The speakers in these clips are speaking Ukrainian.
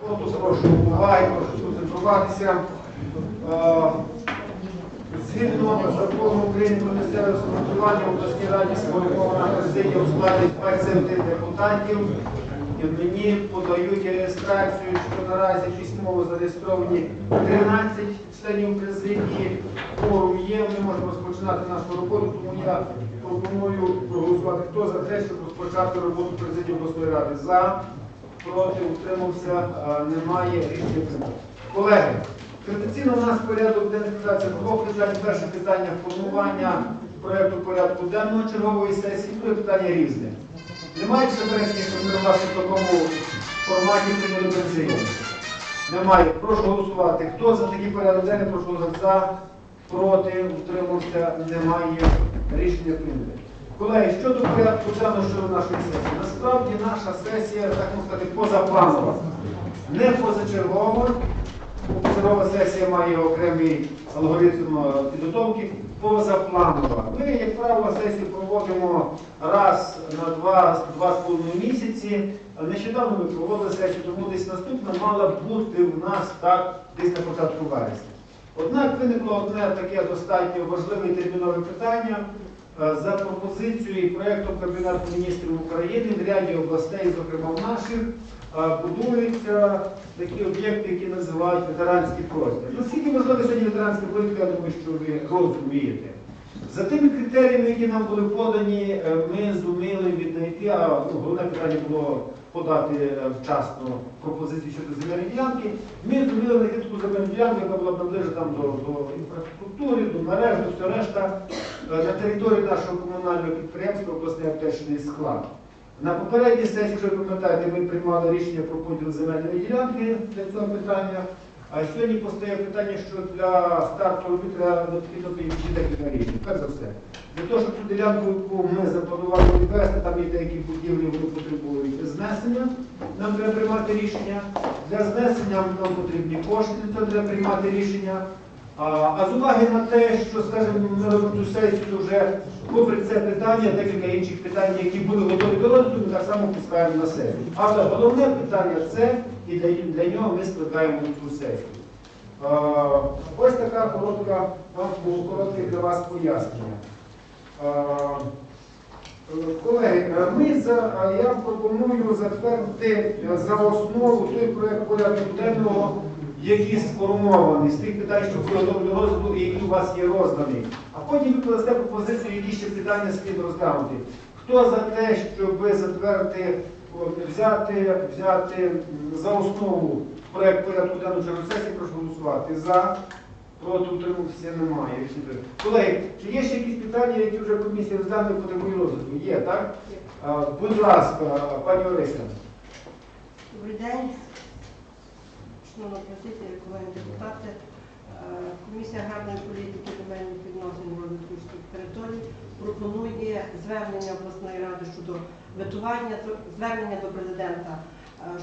Прошу уваги, прошу сконцентруватися. Е, Згідно закону України про місцеве самоврядування в обласній раді сформована президія у складі 20 депутатів. І мені подають реєстрацію, що наразі письмово зареєстровані 13 членів президії. Форум є, ми можемо розпочинати нашу роботу, тому я пропоную проголосувати. Хто за те, щоб розпочати роботу президії обласної ради? За, проти, утримався, немає рішення прийнято. Колеги, традиційно у нас порядок денний складається двох питань. Перше питання формування проєкту порядку денного чергової сесії, друге питання різне. Немає ми власне в такому форматі президію? Немає. Прошу голосувати. Хто за такий порядок денний, прошу за, проти, утримався, немає. Рішення прийнято. Колеги, щодо порядку денного нашої сесії. Насправді наша сесія, так можна сказати, позапланова. Не позачергова. Позачергова сесія має окремий алгоритм е, підготовки. Позапланова. Ми, як правило, сесію проводимо раз на два, два з половиною місяці. Нещодавно ми проводили сесію, тому десь наступна мала бути в нас так десь на початку вересня. Однак виникло одне таке достатньо важливе термінове питання. Е, За пропозицією і проєктом Кабінету міністрів України в ряді областей, зокрема в наших, е, будуються такі об'єкти, які називають ветеранський простір. Наскільки можливо сьогодні ветеранські простір, я думаю, що ви розумієте. За тими критеріями, які нам були подані, е, ми зуміли віднайти, а ну, головне питання було подати е, вчасно пропозиції щодо земельної ділянки. Ми зуміли знайти таку земельну ділянку, яка була наближена там до, до інфраструктури, до мереж, до всього решта е, на території нашого комунального підприємства обласний аптечний склад. На попередній сесії, якщо ви пам'ятаєте, ми приймали рішення про поділ земельної ділянки для цього питання. А сьогодні постає питання, що для старту робіт треба необхідно декілька рішень. Перш за все, для того, щоб ту ділянку, яку ми запланували відвести, там є деякі будівлі, вони потребують знесення. Нам треба приймати рішення. Для знесення нам потрібні кошти, для треба приймати рішення. А, з уваги на те, що, скажімо, ми робимо цю сесію вже попри це питання, декілька інших питань, які були готові до розгляду, ми так само пускаємо на сесію. Але головне питання це, і для, для нього ми складаємо цю сесію. Ось така коротка, вам коротке для вас пояснення. А, Колеги, е, ми за, а я пропоную затвердити е, за основу той проєкт порядку денного, який сформований з тих питань, що були до розгляду і які у вас є роздані. А потім ви подасте пропозицію, які ще питання слід розглянути. Хто за те, щоб затвердити, взяти, взяти за основу проєкт порядку денного через сесії, прошу голосувати. За. Проти утримався немає. Колеги, чи є ще якісь питання, які вже комісія розглянули по такому розгляду? Є, так? А, Будь ласка, пані Орися. Добрий день. Шановна президія, колеги депутати. Е, Комісія аграрної політики земельних відносин розвитку територій пропонує звернення обласної ради щодо ветування, звернення до президента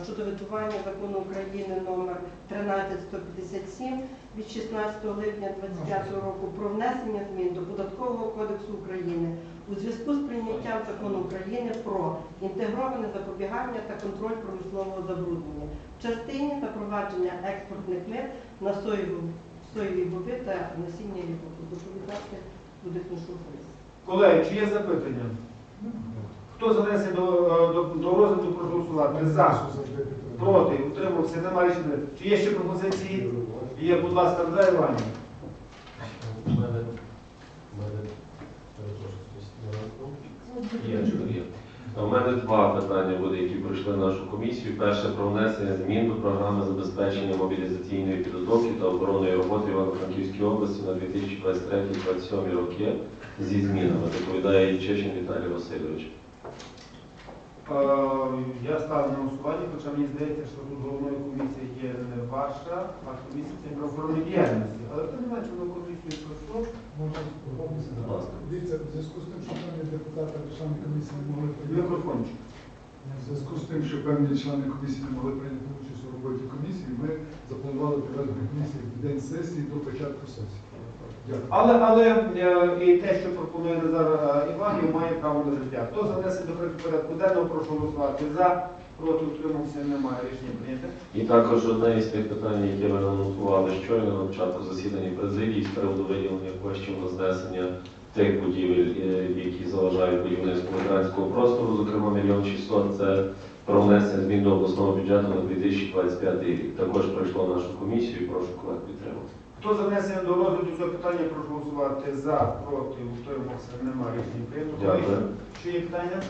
щодо ветування закону України номер 13157 від 16 липня 2025 року про внесення змін до Податкового кодексу України у зв'язку з прийняттям закону України про інтегроване запобігання та контроль промислового забруднення в частині запровадження експортних мит на соєву, соєві боби та насіння ріпоку. Доповідати буде Книшуфовець. Колеги, чи є запитання? Хто занесе до, е, до, до розгляду, прошу голосувати. За. Проти, утримався, немає рішення. Чи є ще пропозиції? Є, будь ласка, Андрей Іванів. У мене, два питання буде, які пройшли нашу комісію. Перше про внесення змін до програми забезпечення мобілізаційної підготовки та оборонної роботи Івано-Франківській області на 2023-2027 роки зі змінами. Доповідає Чечин Віталій Васильович. Е, Я ставлю на голосування, хоча мені здається, що тут головною комісією є не ваша, а комісія правоохоронної діяльності. Але тим не менше, воно комісію пройшло. Можна Будь ласка. Дивіться, в зв'язку з тим, що певні депутати, члени комісії не могли прийняти. Мікрофончик. В зв'язку з тим, що певні члени комісії не могли прийняти участь у роботі комісії, ми запланували проведення комісії в день сесії до початку сесії. Але, але е, і те, що пропонує Назар е, Іванів, має право на життя. Хто за внесення до порядку денного, прошу голосувати за, проти, утримався, немає рішення прийняте. І також одне із тих питань, які ми анонсували щойно на початку засідання президії з приводу виділення коштів на знесення тих будівель, е, які заважають будівництву ветеранського простору, зокрема мільйон 600, це про внесення змін до обласного бюджету на 2025 рік. Також пройшло нашу комісію і прошу колег підтримати. Хто за внесення до розгляду цього питання, прошу голосувати за, проти, утримався, немає рішення прийнято. Дякую. Чи є питання?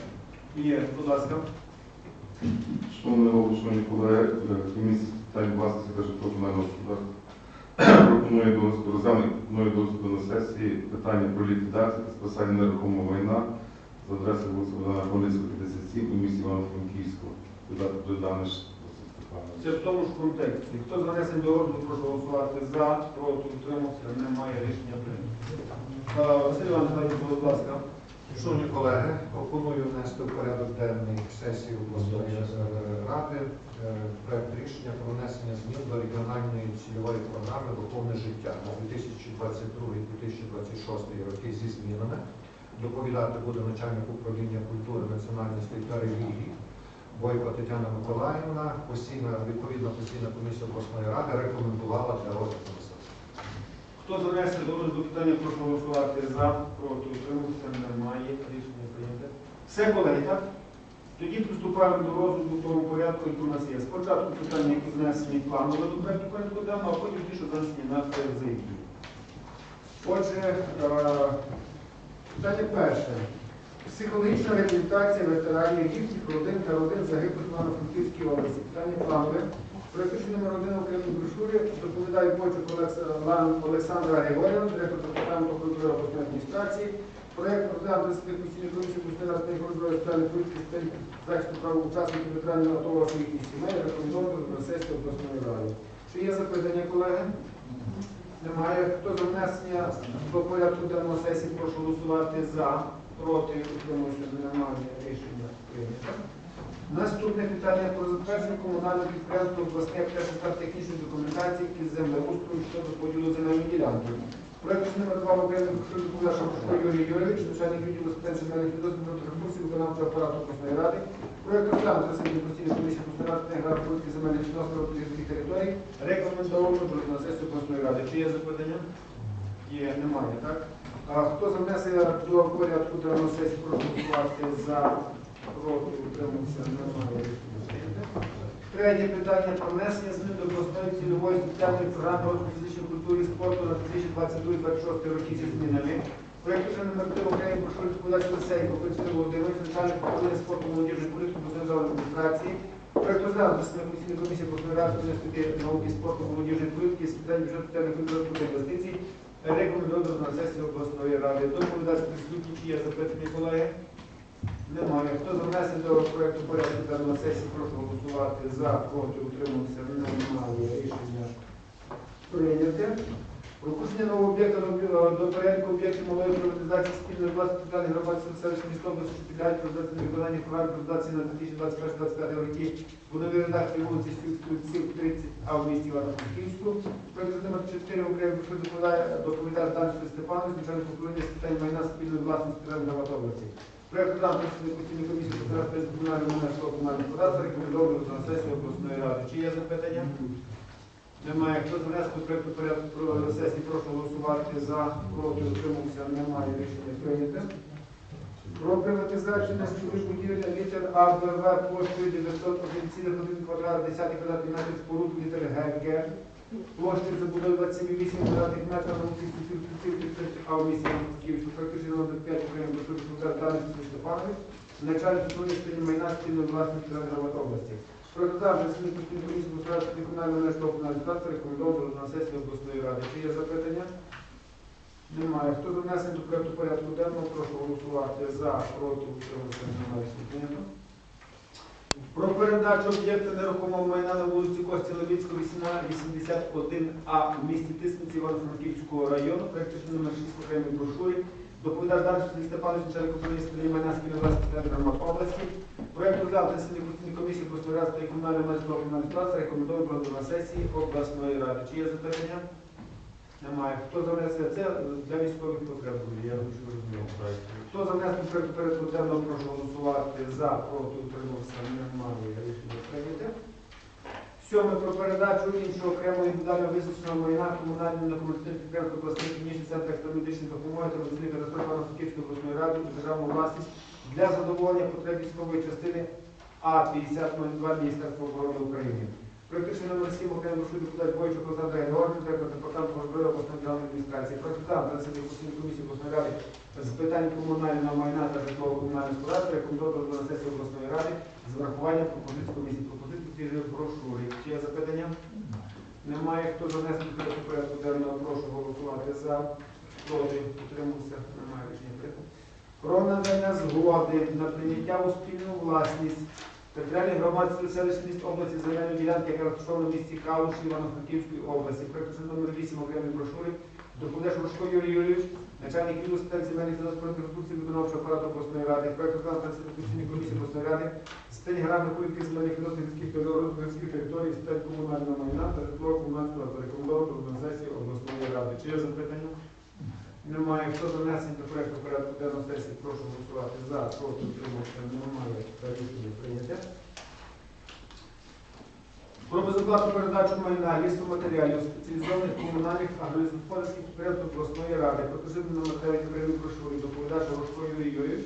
Є, будь ласка. Шановний голово, шановні колеги, комісія з питань власності та житлово-комунального господарства пропонує до розгляду пропонує до розгляду на сесії питання про ліквідацію та списання нерухомого майна за адресою вулиця Богдана Хмельницького, 57 у місті Івано-Франківську. Додати Богдана Степанович. Це в тому ж контексті. Хто за до розгляду, прошу голосувати за, проти, утримався, немає рішення прийнято. Е, Василь Іванович, будь ласка. Шановні колеги, пропоную внести в порядок денний сесії обласної ради е, проект рішення про внесення змін до регіональної цільової програми «Духовне життя» на 2022-2026 роки зі змінами. Доповідати буде начальник управління культури, національності та релігії Бойко Тетяна Миколаївна. Постійна, відповідна постійна комісія обласної ради рекомендувала для розгляду сесії. Хто за внесення до розгляду питання, прошу голосувати за, проти, утримався, немає рішення прийнято. Все, колеги, так? Тоді приступаємо до розгляду тому порядку, який у нас є. Спочатку питання, які внесені планово до проекту порядку денного, а потім ті, що занесені на президію. Отже, е, питання перше. Психологічна реабілітація ветеранів, їхніх родин та родин загиблих на Франківській області. Питання планове. Проєкту номер один окремій брошурі доповідає Почук Олександра Григорівна, директор департаменту культури обласної адміністрації. Проєкт розглянути постійної комісії ради розвитку соціальної політики з захисту прав учасників ветеранів АТО своїх і сімей, рекомендовано на сесію обласної ради. Чи є запитання, колеги? Немає. Хто за внесення до порядку денного сесії, прошу голосувати за, проти, утримуюся, немає рішення прийнято. Наступне питання про затвердження комунального підприємства аптечних та технічної документації із землеустрою щодо поділу земельної ділянки. Проект номер 2 в Україні що Юрій Юрійович, начальник відділу з питань земельних відносин та ресурсів виконавчого апарату обласної ради. Проект на сесії постійної комісії обласної ради та град земельних відносин та територій. Рекомендовано на сесію обласної ради. Чи є запитання? Є, немає, так? Хто за внесення до порядку денного сесії прошу голосувати за проти утримався немає. Третє питання про внесення змін до обласної цільової спеціальної програми фізичної культури і спорту на 2022-2026 роки зі змінами. Проєкт вже номер 3 України про що відповідачі Лисейко, Константин Володимирович, начальник управління спорту молодіжної політики обласної адміністрації. Проєкт розглянути на постійної комісії обласної ради університету науки, спорту, молодіжної політики з питань бюджету та інвестицій. Рекомендовано на сесію обласної ради. Доповідати присутні, чи є запитання, колеги? Немає. Хто за внесення до проєкту порядку денного сесії, прошу голосувати за, проти, утримуватися. Немає рішення Пропущення нового об'єкта до, порядку об'єктів малої приватизації спільної власності центральних громадських селищних міст області, підлягають приватизації виконання програми приватизації на 2021-2025 роки. Будові редакції вулиці Стрільців 30, а в місті Івано-Франківську. Проект номер 4 окремо доповідає доповідає Данчик Степанович, начальник управління з питань майна спільної власності центральної громад області. Проект ради постійної комісії з комунального монетного комунального податку рекомендовано на сесію обласної ради. Чи є запитання? Немає. Хто за внеску порядку сесії, прошу голосувати за, проти, утримався, немає рішення прийняте. Про приватизацію на спільних будівель літер АБВ площею 911 квадрат, 10 квадратних метрів споруд літер ГГ. Площею забудови 27,8 квадратних метрів а в місті Київську. Практично номер 5 окремо до суду Данис Степанович, начальник майна спільної власності Громад області. Засідання постійної комісії Московської комунального мешкого рекомендовано на сесію обласної ради. Чи є запитання? Немає. Хто за внесення до проекту порядку денного, прошу голосувати за, проти, утриматися. Про передачу об'єкта нерухомого майна на вулиці Кості Левіцького, 81А в місті Тисниці Івано-Франківського району. Рішення номер 6 в окремій брошурі. Доповідає Данчик Сергій Степанович, начальник управління майна спільної власності області. Проект розглянути на комісії обласної ради та комунального менеджменту комунальної праці рекомендовано на сесії обласної ради. Чи є запитання? Немає. Хто за внесення? Це для військових потреб я дуже розумію. Хто за внесення перед порядку денного, прошу голосувати за, проти, утримався, немає. Рішення прийняте. Сьоме про передачу іншого окремого індивідуально визначеного майна комунальним на комунальних підприємств обласних клінічних центрах та медичної допомоги та медицини катастрофи Франківської обласної ради державну власність для задоволення потреб військової частини А-5002 Міністерства оборони України. Практично номер 7 окремо прошу депутат Бойчук Олександра Георгійовича, директор департаменту озброєння обласної державної адміністрації. Консультант Національної постійної комісії обласної ради з питань комунального майна та житлово-комунального господарства, рекомендував до сесії обласної ради з врахуванням пропозицій комісії. Пропозиції ці вже в. Чи є запитання? Немає. Хто за внесення до порядку денного, прошу голосувати за. Проти. Утримався. Немає рішення. Про надання згоди на прийняття у спільну власність територіальної громадської селищної міст області земельної ділянки, яка розташована в місті Калуш Івано-Франківської області. Проект номер 8 окремої брошури. Доповідач Рушко Юрій Юрійович, начальник відділу земельних та продукції виконавчого апарату обласної ради, проект виконавчої конституційної комісії обласної ради, питань грами земельних відносин гірських та територій, з комунального майна та житлового комунального рекомендовано до сесії обласної ради. Чи є запитання? Немає. Хто за до проекту порядку денного сесії, прошу голосувати за, проти, утримався. Немає. Та рішення прийняте. Про безоплатну передачу майна лісоматеріалів спеціалізованих комунальних агролісогосподарських підприємств обласної ради. Пропозицію номер 9 окремої брошури доповідач Рожко Юрій Юрійович.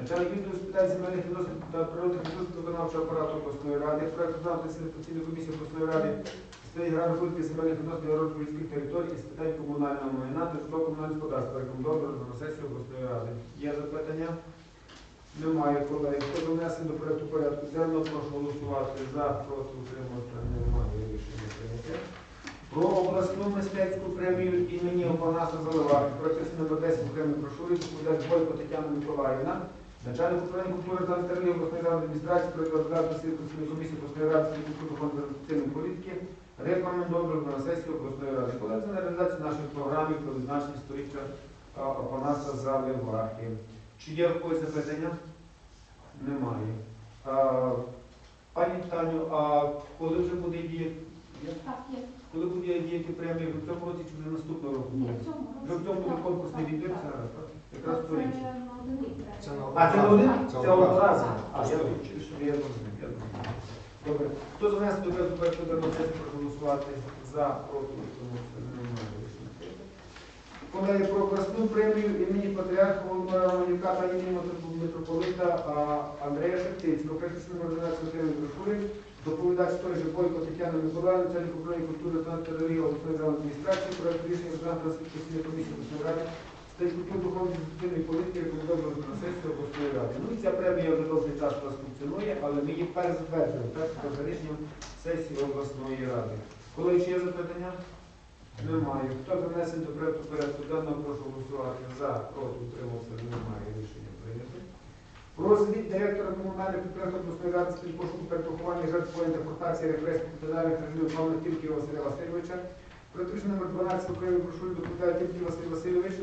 Начальник відділу з питань земельних відносин та природних ресурсів виконавчого апарату обласної ради, проект виконавчої комісії обласної ради питань грами політики земельних відносин розвитку міських територій і з питань комунального майна та житлово-комунального господарства. Рекомендовано на сесію обласної ради. Є запитання? Немає колеги. Хто за внесення до проекту порядку денного, прошу голосувати за, проти, утримався. Немає рішення прийняте. Про обласну мистецьку премію імені Опанаса Заливаки. Проект номер 10 окремої брошури доповідач Бойко Тетяна Миколаївна. Начальник управління культури та ветеранів обласної ради адміністрації, організації Конституційної комісії обласної ради з культури фонду інвестиційної політики, рекомендовано на сесію обласної ради. Коли це на реалізацію нашої програми про відзначення сторіччя Опанаса Заливаки. Чи є в когось запитання? Немає. А, Пані Таню, а коли вже буде діяти? є? Так, є. Коли буде діяти премія в цьому році чи вже наступного року? Ні, в цьому Вже в цьому буде конкурсний відбір зараз, так? Якраз Це на один. Це на А, це не один? Це одразу. А, я думаю, що я розумію. Добре. Хто за нас до першого денного сесії проголосувати за, проти, утримався? Немає рішення. Колеги, про обласну премію імені Патріарха Володимира Романюка та імені митрополита Андрея Шептицького. Практично номер 12 окремої брошури. Доповідач той же Бойко Тетяна Миколаївна, начальник управління культури та території обласної державної адміністрації, проект рішення виконавчої конституційної комісії обласної ради з культури, духовної інвестиційної політики рекомендовано на сесію обласної ради. Ну і ця премія вже довгий час у нас функціонує, але ми її перезатверджуємо, так, за рішенням сесії обласної ради. Коли ще є запитання? Немає. Хто за внесення до проекту порядку денного, прошу голосувати за, проти, утримався, немає рішення прийнято. Про звіт директора комунального підприємства обласної ради з пошуку перепоховання жертв по інтерпретації репресій кримінальних режимів пана Тільки Василя Васильовича. Практично номер 12 окремої брошури доповідає Тільки Василь Васильович,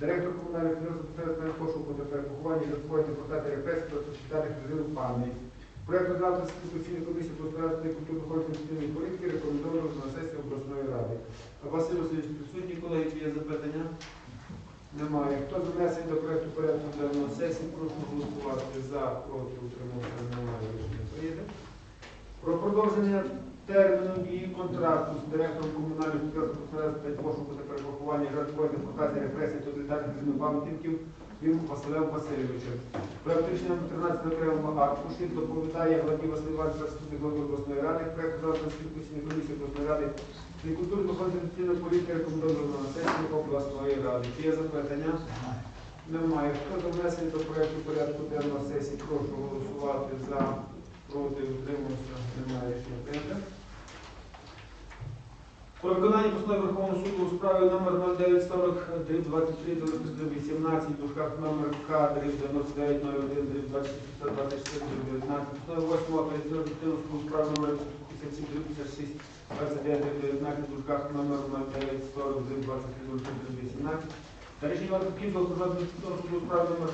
директор комунального підприємства підприємства пошуку та перепоховання жертв по інтерпретації репресій та тоталітарних режимів пам'ять. Проект виконавчої конституційної комісії по справах культури духовної політики рекомендовано на сесії обласної ради. Василь Васильович присутні колеги, чи є запитання? Немає. Хто занесений до проекту порядку денного сесії, прошу голосувати за, проти, утримався, немає рішення прийде. Про продовження терміну дії контракту з директором комунального підприємства пошуку та жертв воєнних депортації репресій тоталітарних режимів пам'ятників Василем Васильовичем. Проект рішення номер 13 окремого аркуші доповідає Владимир Василь Іванович, заступник голови обласної ради. Проект виконавчої конституційної комісії обласної ради культури духовно політики рекомендовано на сесію обласної ради. Чи є запитання? Немає. Хто за внесення до проекту порядку денного сесії, прошу голосувати за, проти, утримався. Немає рішення прийнято. Про виконання постанови Верховного суду у справі номер 0940 23 18 в дужках номер К 9901 2624 19 постанови 8 апеляційного у справі номер 57 56 29 19 в дужках номер 0940 23 18 та рішення Івано-Франківського окружного суду справі номер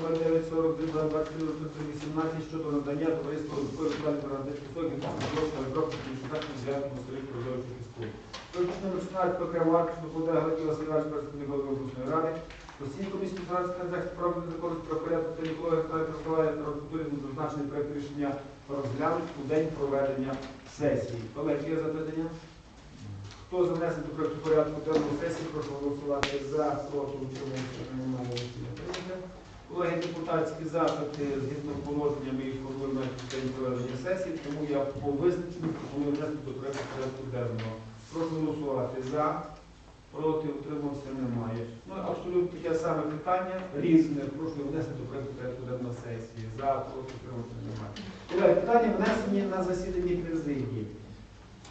0940 23 18 щодо надання товариства Луцької Віталії Барандички Соків та розробки Київських для Василів Продовжих Номер 16 окремо аркуш доповідає Галина Васильович, представник голови обласної ради. Постійні комісії фінансів та захист закону про порядок та екології та просування та розбудові зазначений проект рішення розглянуть у день проведення сесії. Колеги, є запитання? Хто за внесення до проекту порядку денного сесії, прошу голосувати за, проти, утримується, немає рішення прийнято. Колеги, депутатські запити згідно з положеннями їх формуємо в день проведення сесії, тому я по визначенню пропоную внести до проекту порядку денного. Прошу голосувати за, проти, утримався, немає. Ну, абсолютно таке саме питання, різне. Прошу внести до порядку денного сесії. За, проти, утримався, немає. Колеги, питання внесені на засіданні президії.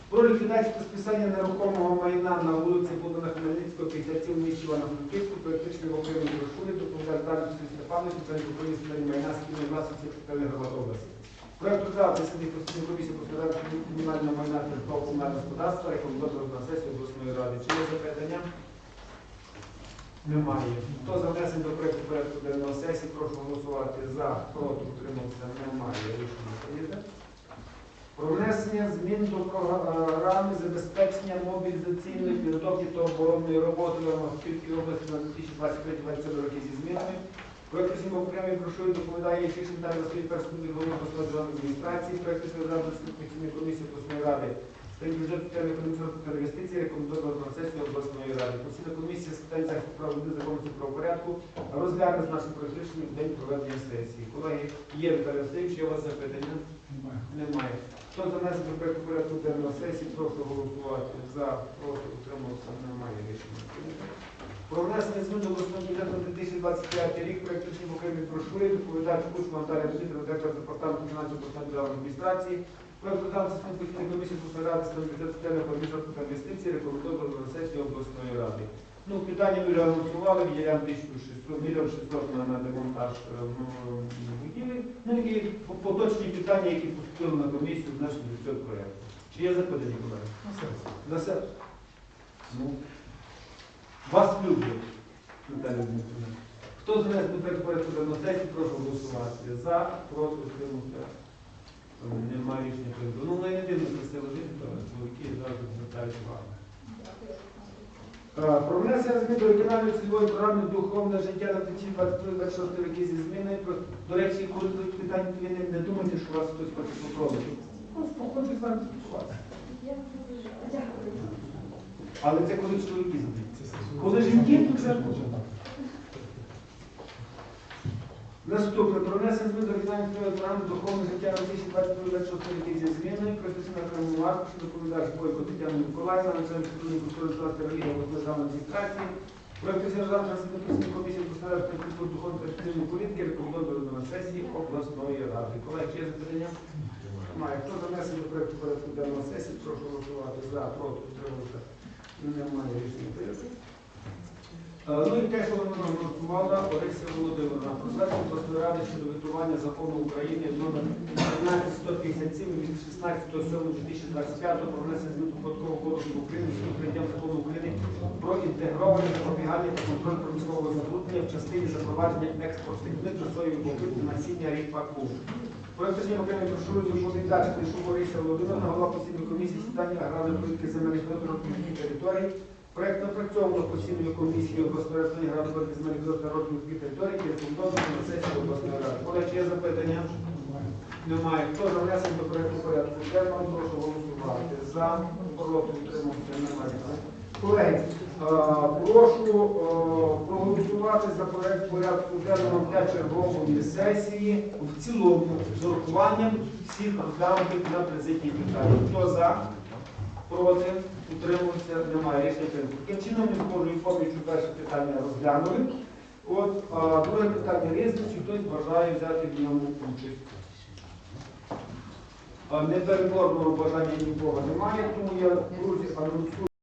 Про ліквідацію списання нерухомого майна на вулиці Богдана Хмельницького, 57 в місті Івано-Франківську, практично в окремій брошурі, доповідає Дар'ю Степанович, це майна спільної власності капітальних громад області. Засідання постійної комісії по комунального майна та комунального господарства, рекомендовано на сесію обласної ради. Чи є запитання? Немає. Хто за внесення до проекту порядку денного сесії, прошу голосувати за, проти, утримався, немає. Рішення прийнято. Про внесення змін до програми забезпечення мобілізаційної підготовки та оборонної роботи в Київській області на 2023-2027 роки зі змінами. Проект усім окремій брошурі доповідає Єфішин Віталій Васильович, перший голови обласної державної адміністрації. Проект Державної комісійної комісії обласної ради з питань бюджету та економічного та інвестицій рекомендовано на сесію обласної ради. Постійна комісія з питань захисту прав людини, законності правопорядку розгляне з нашим проект рішення в день проведення сесії. Колеги, є Віталій Васильович, є у вас запитання? Немає. Немає. Хто за внесення проекту порядку денного сесії, прошу голосувати за, проти, утримався, немає рішення. Про внесення змін до обласного бюджету 2025 рік проект рішення в окремій брошурі доповідає Кучма Наталія Дмитрівна, директор департаменту фінансів обласної державної адміністрації. Проект виконавця системи постійної комісії ради з бюджету соціального адміністрації та інвестицій рекомендовано на сесію обласної ради. Ну, питання ми вже анонсували, виділяємо 1600, мільйон 600 на, на демонтаж е, м, будівель. Ну і поточні питання, які поступили на комісію внесені до цього проєкту. Чи є запитання, колеги? На сесії. За все. Ну, вас люблять, Наталія Дмитрівна. Хто за нас до порядку денного сесії, прошу голосувати. За, проти, утримався. Немає рішення прийнято. Ну, не дивно, що це лежить, то чоловіки завжди звертають увагу. Про внесення змін до регіональної цільової програми духовне життя на 2023 роки зі зміною. До речі, коли будуть питання, то ви не, думайте, що вас хтось хоче попробувати. Просто хоче з вами спілкуватися. Але це коли чоловіки задають. Коли жінки, то вже Наступне про внесення змін до цільової програми духовне життя на 2023 роки зі зміною. Окремому аркушу доповідач Бойко Тетяна Миколаївна, начальник культури та релігії обласної адміністрації. Проект сержанта Конституційної комісії посередку культури духовної та спільної політики рекомендовано на сесії обласної ради. Колеги, є запитання? Немає. Хто за внесення до проекту порядку денного сесії, прошу голосувати за, проти, утримуватися. Немає рішення прийнято. Е, Ну і те, що вона нам голосувала, Орися Володимирівна, звернення обласної ради щодо витування закону України номер 15157 від 16.07.2025 про внесення змін до податкового кодексу України з прийняттям закону України про інтегроване запобігання та контроль промислового забруднення в частині запровадження експортних мит на соєві бобити насіння ріпаку. Проект рішення окремої брошури доповідач Клішу Борися Володимирівна, голова постійної комісії з питань аграрної політики земельних видобутку територій. Проект напрацьовано постійною комісією обласної ради з земельних та розвитку території і рекомендовано на сесію обласної ради. Колеги, чи є запитання? Немає. Хто за внесення до проекту порядку денного, прошу голосувати. За, проти, утримався, немає. Колеги, е, прошу е, проголосувати за проект порядку денного для чергової сесії в цілому з урахуванням всіх розглянутих на президії питань. Хто за? Проти? Утримувався? Немає рішення. Таким чином ми зможу інформувати, що перше питання розглянули. От, а друге питання різне, чи хтось бажає взяти в ньому участь. Непереборного бажання нікого немає, тому я, друзі, анонсую